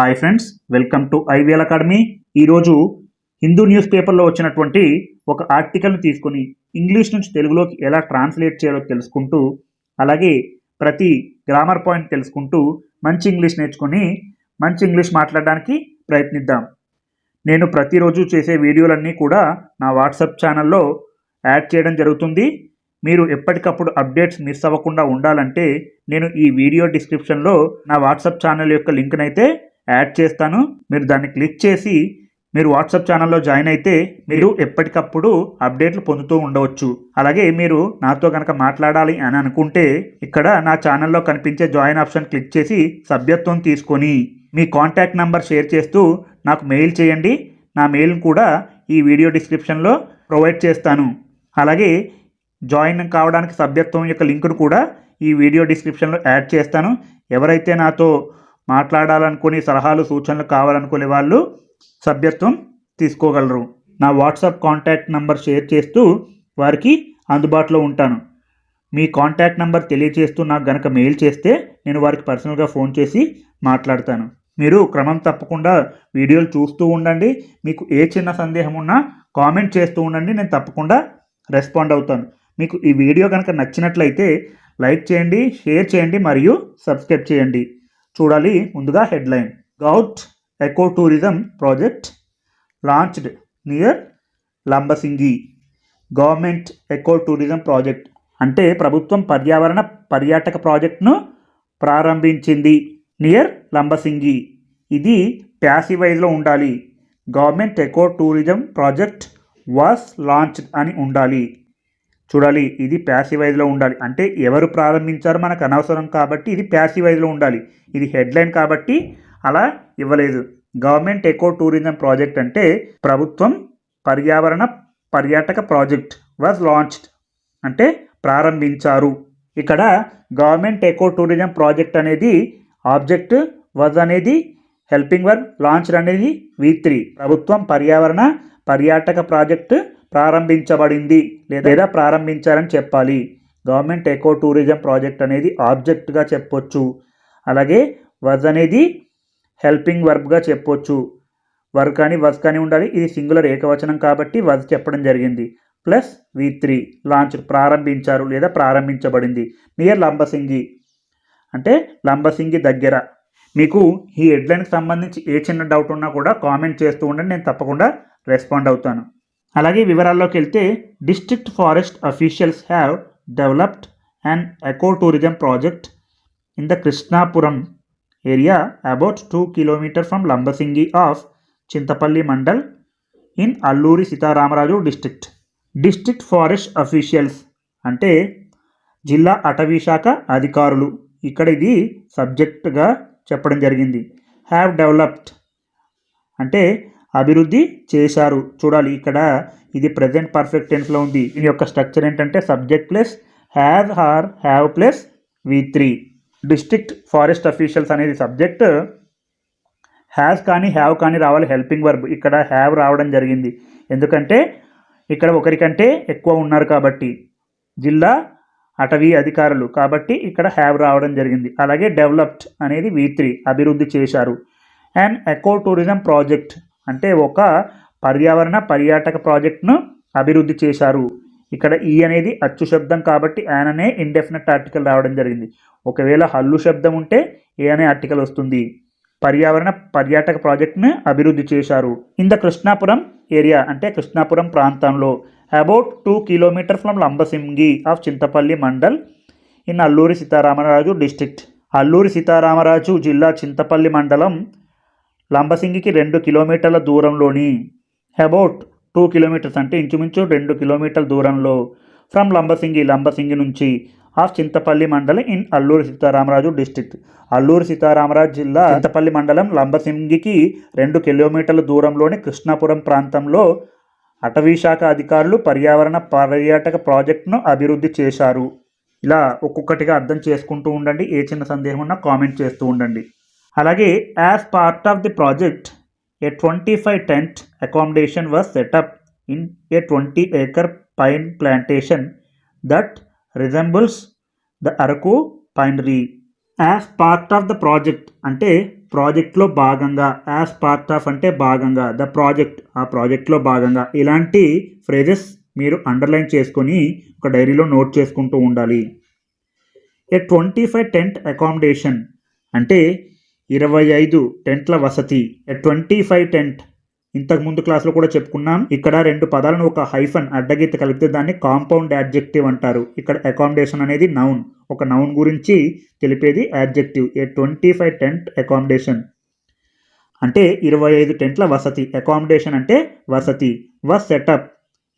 Hi friends welcome to IVL academy ఈరోజు Hindu news పేపర్లో వచ్చినటువంటి ఒక ఆర్టికల్ని తీసుకొని ఇంగ్లీష్ నుంచి తెలుగులోకి ఎలా ట్రాన్స్లేట్ చేయాలో తెలుసుకుంటూ అలాగే ప్రతి గ్రామర్ పాయింట్ తెలుసుకుంటూ మంచి ఇంగ్లీష్ నేర్చుకొని మంచి ఇంగ్లీష్ మాట్లాడడానికి ప్రయత్నిద్దాం. నేను ప్రతిరోజు చేసే వీడియోలన్నీ కూడా నా వాట్సాప్ ఛానల్లో యాడ్ చేయడం జరుగుతుంది. మీరు ఎప్పటికప్పుడు అప్డేట్స్ మిస్ అవ్వకుండా ఉండాలంటే నేను ఈ వీడియో డిస్క్రిప్షన్లో నా వాట్సాప్ ఛానల్ యొక్క లింక్నైతే యాడ్ చేస్తాను. మీరు దాన్ని క్లిక్ చేసి మీరు వాట్సాప్ ఛానల్లో జాయిన్ అయితే మీరు ఎప్పటికప్పుడు అప్డేట్లు పొందుతూ ఉండవచ్చు. అలాగే మీరు నాతో కనుక మాట్లాడాలి అని అనుకుంటే ఇక్కడ నా ఛానల్లో కనిపించే జాయిన్ ఆప్షన్ క్లిక్ చేసి సభ్యత్వం తీసుకొని మీ కాంటాక్ట్ నంబర్ షేర్ చేస్తూ నాకు మెయిల్ చేయండి. నా మెయిల్ కూడా ఈ వీడియో డిస్క్రిప్షన్లో ప్రొవైడ్ చేస్తాను. అలాగే జాయిన్ కావడానికి సభ్యత్వం యొక్క లింకును కూడా ఈ వీడియో డిస్క్రిప్షన్లో యాడ్ చేస్తాను. ఎవరైతే నాతో మాట్లాడాలనుకుని సలహాలు సూచనలు కావాలనుకునే వాళ్ళు సభ్యత్వం తీసుకోగలరు. నా వాట్సాప్ కాంటాక్ట్ నంబర్ షేర్ చేస్తూ వారికి అందుబాటులో ఉంటాను. మీ కాంటాక్ట్ నంబర్ తెలియజేస్తూ నాకు గనక మెయిల్ చేస్తే నేను వారికి పర్సనల్గా ఫోన్ చేసి మాట్లాడతాను. మీరు క్రమం తప్పకుండా వీడియోలు చూస్తూ ఉండండి. మీకు ఏ చిన్న సందేహం ఉన్నా కామెంట్ చేస్తూ ఉండండి. నేను తప్పకుండా రెస్పాండ్ అవుతాను. మీకు ఈ వీడియో కనుక నచ్చినట్లయితే లైక్ చేయండి షేర్ చేయండి మరియు సబ్స్క్రైబ్ చేయండి. చూడాలి. ముందుగా headline. Govt eco tourism project launched near Lambasingi. Government eco tourism project. అంటే ప్రభుత్వం పర్యావరణ పర్యాటక ప్రాజెక్ట్ను ప్రారంభించింది. నియర్ లంబసింగి. ఇది ప్యాసివైజ్లో ఉండాలి. Government eco tourism project was launched అని ఉండాలి. చూడాలి ఇది ప్యాసివైజ్లో ఉండాలి. అంటే ఎవరు ప్రారంభించారో మనకు అనవసరం కాబట్టి ఇది ప్యాసివైజ్లో ఉండాలి. ఇది హెడ్లైన్ కాబట్టి అలా ఇవ్వలేదు. గవర్నమెంట్ ఎకో టూరిజం ప్రాజెక్ట్ అంటే ప్రభుత్వం పర్యావరణ పర్యాటక ప్రాజెక్ట్ వాజ్ లాంచ్డ్ అంటే ప్రారంభించారు. ఇక్కడ గవర్నమెంట్ ఎకో టూరిజం ప్రాజెక్ట్ అనేది ఆబ్జెక్ట్ వాజ్ అనేది హెల్పింగ్ వర్క్ లాంచ్ అనేది వి త్రీ ప్రభుత్వం పర్యావరణ పర్యాటక ప్రాజెక్టు ప్రారంభించబడింది లేదా ప్రారంభించారని చెప్పాలి. గవర్నమెంట్ ఎకో టూరిజం ప్రాజెక్ట్ అనేది ఆబ్జెక్ట్గా చెప్పొచ్చు. అలాగే వజ్ అనేది హెల్పింగ్ వర్బ్గా చెప్పొచ్చు. వర్క్ కానీ వజ్ కానీ ఉండాలి. ఇది సింగులర్ ఏకవచనం కాబట్టి వజ్ చెప్పడం జరిగింది. ప్లస్ వి త్రీ లాంచ్ ప్రారంభించారు లేదా ప్రారంభించబడింది. నియర్ లంబసింగి. అంటే లంబసింగి దగ్గర. మీకు ఈ హెడ్లైన్కి సంబంధించి ఏ చిన్న డౌట్ ఉన్నా కూడా కామెంట్ చేస్తూ ఉండండి. నేను తప్పకుండా రెస్పాండ్ అవుతాను. అలాగే వివరాల్లోకి వెళ్తే district forest officials have developed and eco tourism project in the Krishnapuram area about two kilometer from Lambasingi of Chintapalli mandal in Alluri Sitharamaraju district district forest officials అంటే జిల్లా అటవీ శాఖ అధికారులు. ఇక్కడ ఇది సబ్జెక్టుగా చెప్పడం జరిగింది. హ్యావ్ డెవలప్డ్ అంటే అభివృద్ధి చేశారు. చూడాలి ఇక్కడ ఇది ప్రజెంట్ పర్ఫెక్ట్ టెన్స్లో ఉంది. దీని యొక్క స్ట్రక్చర్ ఏంటంటే subject plus have hour have plus V three district forest officials అనేది సబ్జెక్ట్ హ్యాస్ కానీ హ్యావ్ కానీ రావాలి హెల్పింగ్ వర్బ్ ఇక్కడ హ్యావ్ రావడం జరిగింది. ఎందుకంటే ఇక్కడ ఒకరికంటే ఎక్కువ ఉన్నారు కాబట్టి. జిల్లా అటవీ అధికారులు. కాబట్టి ఇక్కడ హ్యావ్ రావడం జరిగింది. అలాగే డెవలప్డ్ అనేది వి త్రీ అభివృద్ధి చేశారు. అండ్ ఎకో టూరిజం ప్రాజెక్ట్ అంటే ఒక పర్యావరణ పర్యాటక ప్రాజెక్ట్ను అభివృద్ధి చేశారు. ఇక్కడ ఈ అనేది అచ్చు శబ్దం కాబట్టి యాన్ అనే ఇండెఫినెట్ ఆర్టికల్ రావడం జరిగింది. ఒకవేళ హల్లు శబ్దం ఉంటే ఏ అనే ఆర్టికల్ వస్తుంది. పర్యావరణ పర్యాటక ప్రాజెక్ట్ను అభివృద్ధి చేశారు. ఇన్ ద కృష్ణాపురం ఏరియా అంటే కృష్ణాపురం ప్రాంతంలో about two kilometer from Lambasingi of Chintapalli mandal in Alluri Sitharamaraju district. Alluri Sitharamaraju జిల్లా చింతపల్లి మండలం లంబసింగికి రెండు కిలోమీటర్ల దూరంలోని అబౌట్ టూ కిలోమీటర్స్ అంటే ఇంచుమించు రెండు కిలోమీటర్ల దూరంలో ఫ్రమ్ లంబసింగి లంబసింగి నుంచి ఆఫ్ చింతపల్లి మండలం ఇన్ అల్లూరి సీతారామరాజు డిస్టిక్ అల్లూరి సీతారామరాజు జిల్లా చింతపల్లి మండలం లంబసింగికి రెండు కిలోమీటర్ల దూరంలోని కృష్ణాపురం ప్రాంతంలో అటవీశాఖ అధికారులు పర్యావరణ పర్యాటక ప్రాజెక్టును అభివృద్ధి చేశారు. ఇలా ఒక్కొక్కటిగా అర్థం చేసుకుంటూ ఉండండి. ఏ చిన్న సందేహం ఉన్నా కామెంట్ చేస్తూ ఉండండి. అలాగే as part of the project a twenty five tent accommodation was set up in a twenty acre pine plantation that resembles the Araku pinery as part of the project అంటే ప్రాజెక్ట్లో భాగంగా యాజ్ పార్ట్ ఆఫ్ అంటే భాగంగా the project ఆ ప్రాజెక్ట్లో భాగంగా ఇలాంటి phrases మీరు అండర్లైన్ చేసుకొని ఒక డైరీలో నోట్ చేసుకుంటూ ఉండాలి. A twenty five tent accommodation అంటే ఇరవై ఐదు టెంట్ల వసతి ఏ ట్వంటీ ఫైవ్ టెంట్ ఇంతకు ముందు క్లాస్లో కూడా చెప్పుకున్నాం. ఇక్కడ రెండు పదాలను ఒక హైఫన్ అడ్డగీత కలిపితే దాన్ని కాంపౌండ్ యాడ్జెక్టివ్ అంటారు. ఇక్కడ అకామిడేషన్ అనేది నౌన్ ఒక నౌన్ గురించి తెలిపేది adjective a twenty five tent accommodation అంటే ఇరవై ఐదు టెంట్ల వసతి. అకామిడేషన్ అంటే వసతి. వ సెటప్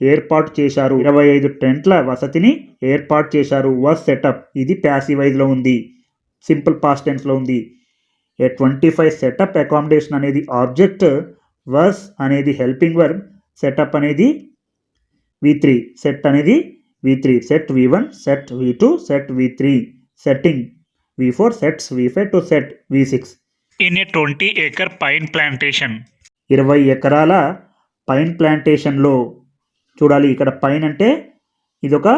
ఏర్పాటు చేశారు. ఇరవై ఐదు టెంట్ల వసతిని ఏర్పాటు చేశారు. వ సెటప్ ఇది ప్యాసివైజ్లో ఉంది. సింపుల్ పాస్ట్ టెన్స్లో ఉంది. A twenty five set up accommodation అనేది ఆబ్జెక్ట్ వర్స్ అనేది హెల్పింగ్ వర్బ్. సెటప్ అనేది వి త్రీ సెట్ అనేది V three set V one set V two set V three setting V four sets V five to set V six in a 20 acre pine plantation. ఇరవై ఎకరాల pine ప్లాంటేషన్లో చూడాలి. ఇక్కడ pine అంటే ఇదొక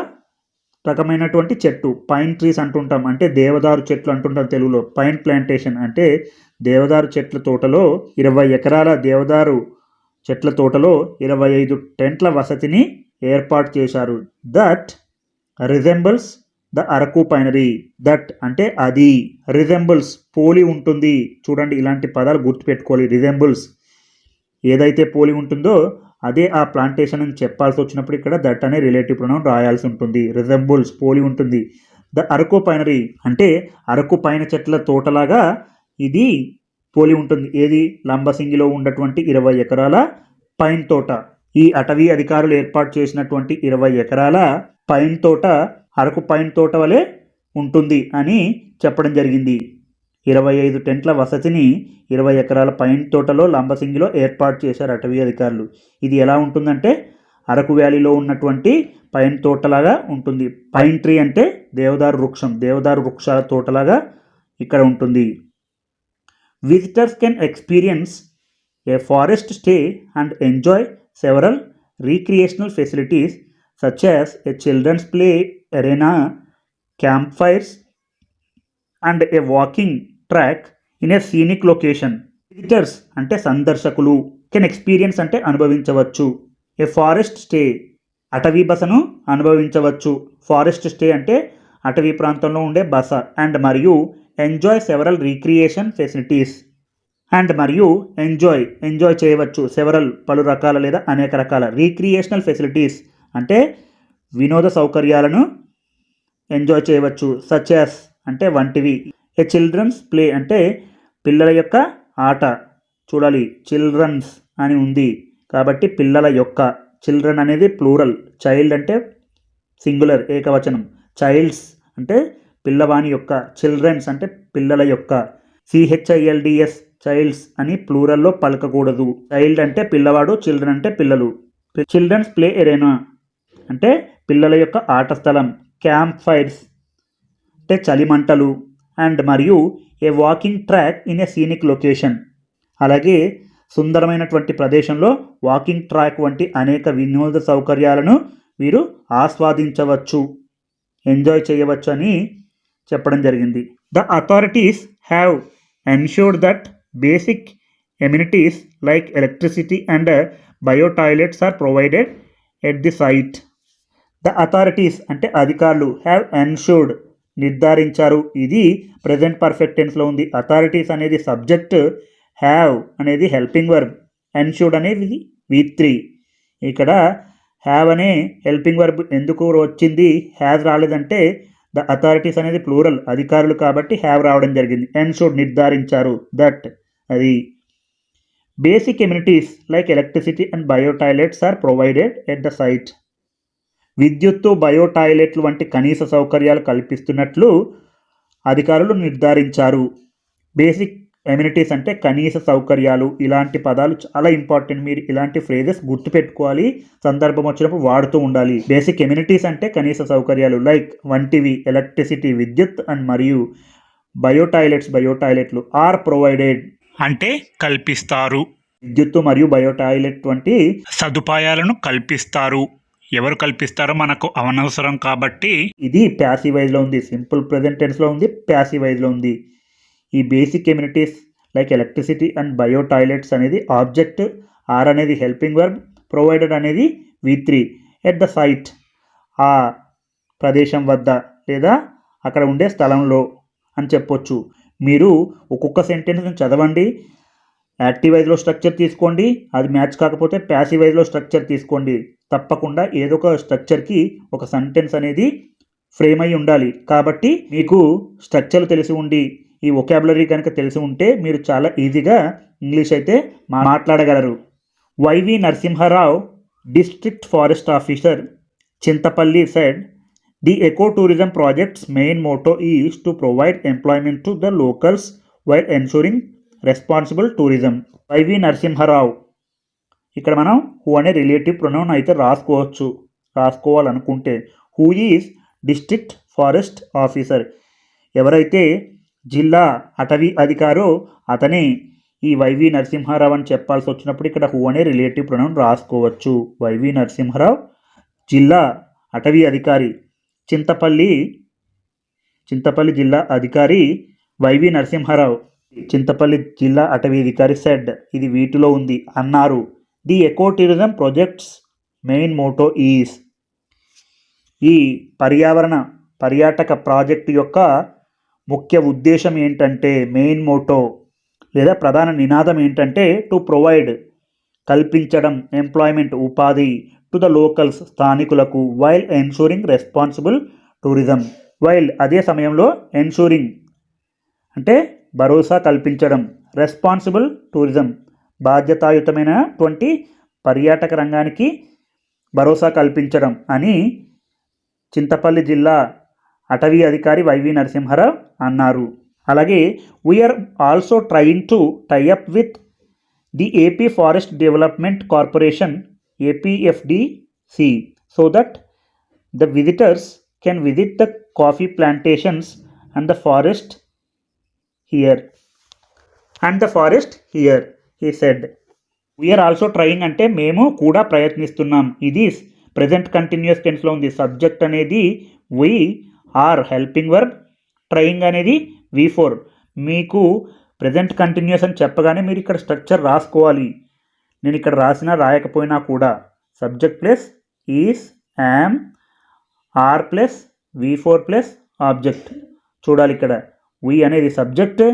రకమైనటువంటి చెట్టు pine trees అంటుంటాం. అంటే దేవదారు చెట్లు అంటుంటాం తెలుగులో. పైన్ ప్లాంటేషన్ అంటే దేవదారు చెట్ల తోటలో ఇరవై ఎకరాల దేవదారు చెట్ల తోటలో ఇరవై ఐదు టెంట్ల వసతిని ఏర్పాటు చేశారు. That resembles the Araku pinery that అంటే అది. రిజెంబుల్స్ పోలి ఉంటుంది. చూడండి ఇలాంటి పదాలు గుర్తుపెట్టుకోవాలి. రిజెంబుల్స్ ఏదైతే పోలి ఉంటుందో అదే ఆ ప్లాంటేషన్ అని చెప్పాల్సి వచ్చినప్పుడు ఇక్కడ దట్ అనే రిలేటివ్ ప్రొనౌన్ రాయాల్సి ఉంటుంది. రిజంబుల్స్ పోలి ఉంటుంది. ద అరకు పైనరీ అంటే అరకు పైన చెట్ల తోటలాగా ఇది పోలి ఉంటుంది. ఏది? లంబసింగిలో ఉన్నటువంటి ఇరవై ఎకరాల పైన్ తోట. ఈ అటవీ అధికారులు ఏర్పాటు చేసినటువంటి ఇరవై ఎకరాల పైన్ తోట అరకు పైన్ తోట వలె ఉంటుంది అని చెప్పడం జరిగింది. ఇరవై ఐదు టెంట్ల వసతిని ఇరవై ఎకరాల పైన్ తోటలో లంబసింగిలో ఏర్పాటు చేశారు అటవీ అధికారులు. ఇది ఎలా ఉంటుందంటే అరకు వ్యాలీలో ఉన్నటువంటి పైన్ తోటలాగా ఉంటుంది. పైన్ ట్రీ అంటే దేవదారు వృక్షం దేవదారు వృక్షాల తోటలాగా ఇక్కడ ఉంటుంది. Visitors can experience a forest stay and enjoy several recreational facilities such as a children's play arena camp fires and a walking track in a scenic location visitors అంటే సందర్శకులు కెన్ ఎక్స్పీరియన్స్ అంటే అనుభవించవచ్చు. ఏ ఫారెస్ట్ స్టే అటవీ బసను అనుభవించవచ్చు. Forest stay అంటే అటవీ ప్రాంతంలో ఉండే బస అండ్ మరియు enjoy several recreation facilities and మరియు ఎంజాయ్ ఎంజాయ్ చేయవచ్చు. సెవరల్ పలు రకాల లేదా అనేక రకాల రీక్రియేషనల్ ఫెసిలిటీస్ అంటే వినోద సౌకర్యాలను ఎంజాయ్ చేయవచ్చు. సచెస్ అంటే వంటివి. ఏ చిల్డ్రన్స్ ప్లే అంటే పిల్లల యొక్క ఆట. చూడాలి చిల్డ్రన్స్ అని ఉంది. కాబట్టి పిల్లల యొక్క చిల్డ్రన్ అనేది ప్లూరల్ చైల్డ్ అంటే సింగులర్ ఏకవచనం. చైల్డ్స్ అంటే పిల్లవాని యొక్క చిల్డ్రన్స్ అంటే పిల్లల యొక్క. సిహెచ్ఐఎల్డిఎస్ చైల్డ్స్ అని ప్లూరల్లో పలకకూడదు. చైల్డ్ అంటే పిల్లవాడు చిల్డ్రన్ అంటే పిల్లలు. చిల్డ్రన్స్ ప్లే ఎరేనా అంటే పిల్లల యొక్క ఆట స్థలం. క్యాంప్ ఫైర్స్ అంటే చలిమంటలు. అండ్ మరియు a walking track in a scenic location. అలాగే సుందరమైనటువంటి ప్రదేశంలో వాకింగ్ ట్రాక్ వంటి అనేక వినోద సౌకర్యాలను వీరు ఆస్వాదించవచ్చు ఎంజాయ్ చేయవచ్చు అని చెప్పడం జరిగింది. The authorities have ensured that basic amenities like electricity and bio toilets are provided at the site. The authorities అంటే అధికారులు హ్యావ్ ఎన్ష్యూర్డ్ నిర్ధారించారు. ఇది ప్రజెంట్ పర్ఫెక్ట్ టెన్స్లో ఉంది. అథారిటీస్ అనేది సబ్జెక్ట్ హ్యావ్ అనేది హెల్పింగ్ వర్బ్. ఎన్షూర్డ్ అనేది వి త్రీ. ఇక్కడ have అనే హెల్పింగ్ వర్బ్ ఎందుకు వచ్చింది? హ్యావ్ రాలేదంటే ద అథారిటీస్ అనేది ప్లూరల్ అధికారులు కాబట్టి హ్యావ్ రావడం జరిగింది. ఎన్షూర్డ్ నిర్ధారించారు దట్ అది. Basic amenities like electricity and bio toilets are provided at the site. విద్యుత్తు బయో టాయిలెట్లు వంటి కనీస సౌకర్యాలు కల్పిస్తున్నట్లు అధికారులు నిర్ధారించారు. బేసిక్ ఎమ్యూనిటీస్ అంటే కనీస సౌకర్యాలు. ఇలాంటి పదాలు చాలా ఇంపార్టెంట్. మీరు ఇలాంటి ఫ్రేజెస్ గుర్తుపెట్టుకోవాలి. సందర్భం వచ్చినప్పుడు వాడుతూ ఉండాలి. బేసిక్ ఎమ్యూనిటీస్ అంటే కనీస సౌకర్యాలు. లైక్ వంటివి ఎలక్ట్రిసిటీ విద్యుత్ అండ్ మరియు బయో టాయిలెట్స్ బయో టాయిలెట్లు ఆర్ ప్రొవైడెడ్. అంటే కల్పిస్తారు. విద్యుత్తు మరియు బయో టాయిలెట్ వంటి సదుపాయాలను కల్పిస్తారు. ఎవరు కల్పిస్తారో మనకు అవనవసరం కాబట్టి ఇది ప్యాసివైజ్లో ఉంది సింపుల్ ప్రజెంట్ టెన్స్లో ఉంది ప్యాసివైజ్లో ఉంది. ఈ basic amenities like electricity and bio toilets అనేది ఆబ్జెక్ట్ ఆర్ అనేది హెల్పింగ్ వర్బ్ ప్రొవైడెడ్ అనేది V three at the site ఆ ప్రదేశం వద్ద లేదా అక్కడ ఉండే స్థలంలో అని చెప్పొచ్చు. మీరు ఒక్కొక్క సెంటెన్స్ని చదవండి యాక్టివైజ్లో స్ట్రక్చర్ తీసుకోండి అది మ్యాచ్ కాకపోతే ప్యాసివైజ్లో స్ట్రక్చర్ తీసుకోండి. తప్పకుండా ఏదో ఒక స్ట్రక్చర్కి ఒక సెంటెన్స్ అనేది ఫ్రేమ్ అయి ఉండాలి. కాబట్టి మీకు స్ట్రక్చర్ తెలిసి ఉండి ఈ ఒకాబులరీ కనుక తెలిసి ఉంటే మీరు చాలా ఈజీగా ఇంగ్లీష్ అయితే మాట్లాడగలరు. Y V Narasimharao district forest officer Chintapalli said the eco tourism projects main motto is to provide employment to the locals while ensuring responsible tourism Y V Narasimharao ఇక్కడ మనం హూ అనే రిలేటివ్ ప్రొనౌన్ అయితే రాసుకోవచ్చు. రాసుకోవాలనుకుంటే who is district forest officer ఎవరైతే జిల్లా అటవీ అధికారో అతనే ఈ వైవి నరసింహారావు అని చెప్పాల్సి వచ్చినప్పుడు ఇక్కడ హూ అనే రిలేటివ్ ప్రొనౌన్ రాసుకోవచ్చు. వైవి నరసింహారావు జిల్లా అటవీ అధికారి. చింతపల్లి చింతపల్లి జిల్లా అధికారి వైవి నరసింహారావు. చింతపల్లి జిల్లా అటవీ అధికారి సెడ్ ఇది వీటిలో ఉంది. అన్నారు. The ecotourism projects main motto is ఈ పర్యావరణ పర్యాటక ప్రాజెక్టు యొక్క ముఖ్య ఉద్దేశం ఏంటంటే మెయిన్ మోటో లేదా ప్రధాన నినాదం ఏంటంటే టు ప్రొవైడ్ కల్పించడం ఎంప్లాయ్మెంట్ ఉపాధి టు ద లోకల్స్ స్థానికులకు while ensuring responsible tourism while అదే సమయంలో ఎన్షూరింగ్ అంటే భరోసా కల్పించడం రెస్పాన్సిబుల్ టూరిజం బాధ్యతాయుతమైనటువంటి పర్యాటక రంగానికి భరోసా కల్పించడం అని చింతపల్లి జిల్లా అటవీ అధికారి వైవి నరసింహారావు అన్నారు. అలాగే we are also trying to tie up with the AP forest development corporation APFDC so that the visitors can visit the coffee plantations and the forest here and the forest here he said we are also trying అంటే మేము కూడా ప్రయత్నిస్తున్నాం. ఇది present continuous టెన్స్లో ఉంది. Subject అనేది we are helping verb trying అనేది V four మీకు present continuous అని చెప్పగానే మీరు ఇక్కడ స్ట్రక్చర్ రాసుకోవాలి. నేను ఇక్కడ రాసినా రాయకపోయినా కూడా. Subject plus is am are plus V four plus object చూడాలి ఇక్కడ. వి అనేది సబ్జెక్ట్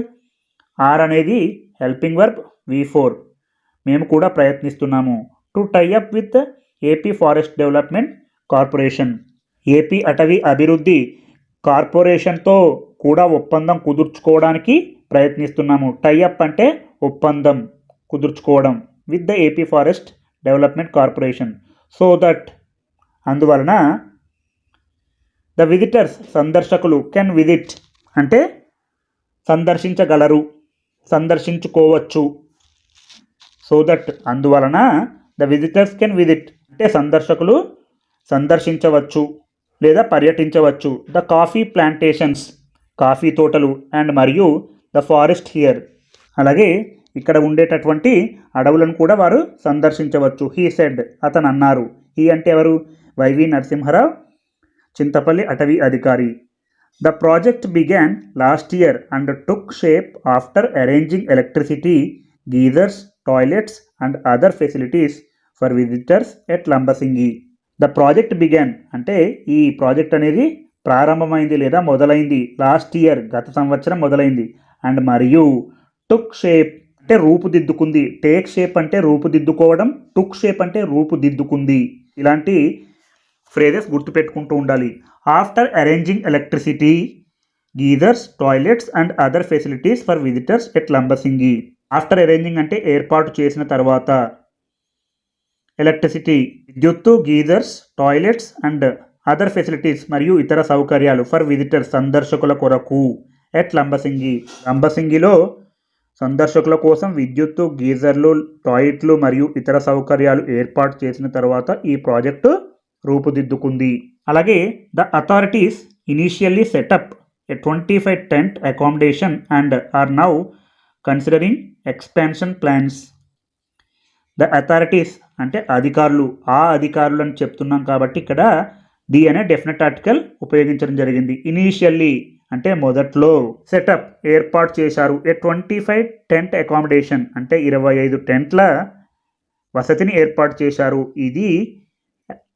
ఆర్ అనేది హెల్పింగ్ వర్బ్ వి ఫోర్ మేము కూడా ప్రయత్నిస్తున్నాము. To tie up with AP forest development corporation AP అటవీ అభివృద్ధి కార్పొరేషన్తో కూడా ఒప్పందం కుదుర్చుకోవడానికి ప్రయత్నిస్తున్నాము. టైఅప్ అంటే ఒప్పందం కుదుర్చుకోవడం with the AP forest development corporation so that అందువలన ద విజిటర్స్ సందర్శకులు కెన్ విజిట్ అంటే సందర్శించగలరు. సందర్శించుకోవచ్చు. సో దట్ అందువలన ద విజిటర్స్ కెన్ విజిట్ అంటే సందర్శకులు సందర్శించవచ్చు లేదా పర్యటించవచ్చు. ద కాఫీ ప్లాంటేషన్స్ కాఫీ తోటలు అండ్ మరియు ద ఫారెస్ట్ హియర్ అలాగే ఇక్కడ ఉండేటటువంటి అడవులను కూడా వారు సందర్శించవచ్చు. హీ సెడ్ అతను అన్నారు. హీ అంటే ఎవరు? వైవి నరసింహారావు చింతపల్లి అటవీ అధికారి. The project began last year and took shape after arranging electricity geysers toilets and other facilities for visitors at Lambasingi the project began అంటే ఈ ప్రాజెక్ట్ అనేది ప్రారంభమైంది లేదా మొదలైంది లాస్ట్ ఇయర్ గత సంవత్సరం మొదలైంది. అండ్ మరియు టుక్ షేప్ అంటే రూపుదిద్దుకుంది. టేక్ షేప్ అంటే రూపుదిద్దుకోవడం టుక్ షేప్ అంటే రూపుదిద్దుకుంది. ఇలాంటి ఫ్రేజెస్ గుర్తుపెట్టుకుంటూ ఉండాలి. After arranging electricity geysers toilets and other facilities for visitors at Lambasingi after arranging అంటే ఏర్పాటు చేసిన తర్వాత. ఎలక్ట్రిసిటీ విద్యుత్తు geysers toilets and other facilities మరియు ఇతర సౌకర్యాలు ఫర్ విజిటర్స్ సందర్శకుల కొరకు ఎట్ లంబసింగి లంబసింగిలో సందర్శకుల కోసం విద్యుత్తు గీజర్లు టాయిలెట్లు మరియు ఇతర సౌకర్యాలు ఏర్పాటు చేసిన తర్వాత ఈ ప్రాజెక్టు రూపుదిద్దుకుంది. అలాగే the authorities initially set up a twenty five tent accommodation and are now considering expansion plans. The authorities అంటే అధికారులు. ఆ అధికారులు అని చెప్తున్నాం కాబట్టి ఇక్కడ ది అనే డెఫినెట్ ఆర్టికల్ ఉపయోగించడం జరిగింది. ఇనీషియల్లీ అంటే మొదట్లో సెటప్ ఏర్పాటు చేశారు. A twenty five tent accommodation అంటే ఇరవై ఐదు టెంట్ల వసతిని ఏర్పాటు చేశారు. ఇది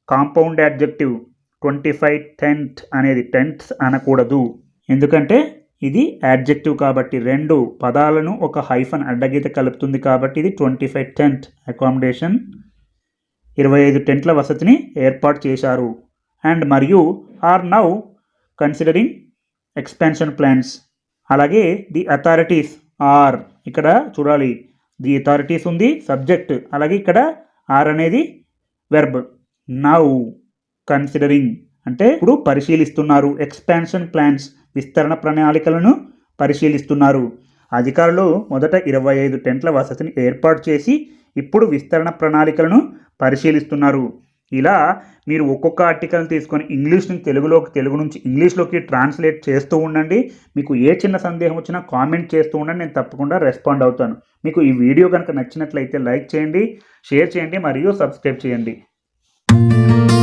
compound adjective twenty five tent అనేది టెంట్స్ అనకూడదు. ఎందుకంటే ఇది యాడ్జెక్టివ్ కాబట్టి రెండు పదాలను ఒక హైఫన్ అడ్డగీత కలుపుతుంది కాబట్టి ఇది ట్వంటీ ఫైవ్ టెంట్ అకామిడేషన్ ఇరవై ఐదు టెంట్ల వసతిని ఏర్పాటు చేశారు. అండ్ మరియు are now considering expansion plans అలాగే ది అథారిటీస్ ఆర్ ఇక్కడ చూడాలి. ది అథారిటీస్ ఉంది సబ్జెక్ట్ అలాగే ఇక్కడ ఆర్ అనేది వెర్బ్ నౌ కన్సిడరింగ్ అంటే ఇప్పుడు పరిశీలిస్తున్నారు ఎక్స్పాన్షన్ ప్లాన్స్ విస్తరణ ప్రణాళికలను పరిశీలిస్తున్నారు. అధికారులు మొదట ఇరవై ఐదు టెంట్ల వసతిని ఏర్పాటు చేసి ఇప్పుడు విస్తరణ ప్రణాళికలను పరిశీలిస్తున్నారు. ఇలా మీరు ఒక్కొక్క ఆర్టికల్ని తీసుకొని ఇంగ్లీష్ నుంచి తెలుగులోకి తెలుగు నుంచి ఇంగ్లీష్లోకి ట్రాన్స్లేట్ చేస్తూ ఉండండి. మీకు ఏ చిన్న సందేహం వచ్చినా కామెంట్ చేస్తూ ఉండండి. నేను తప్పకుండా రెస్పాండ్ అవుతాను. మీకు ఈ వీడియో కనుక నచ్చినట్లయితే లైక్ చేయండి షేర్ చేయండి మరియు సబ్స్క్రైబ్ చేయండి. Música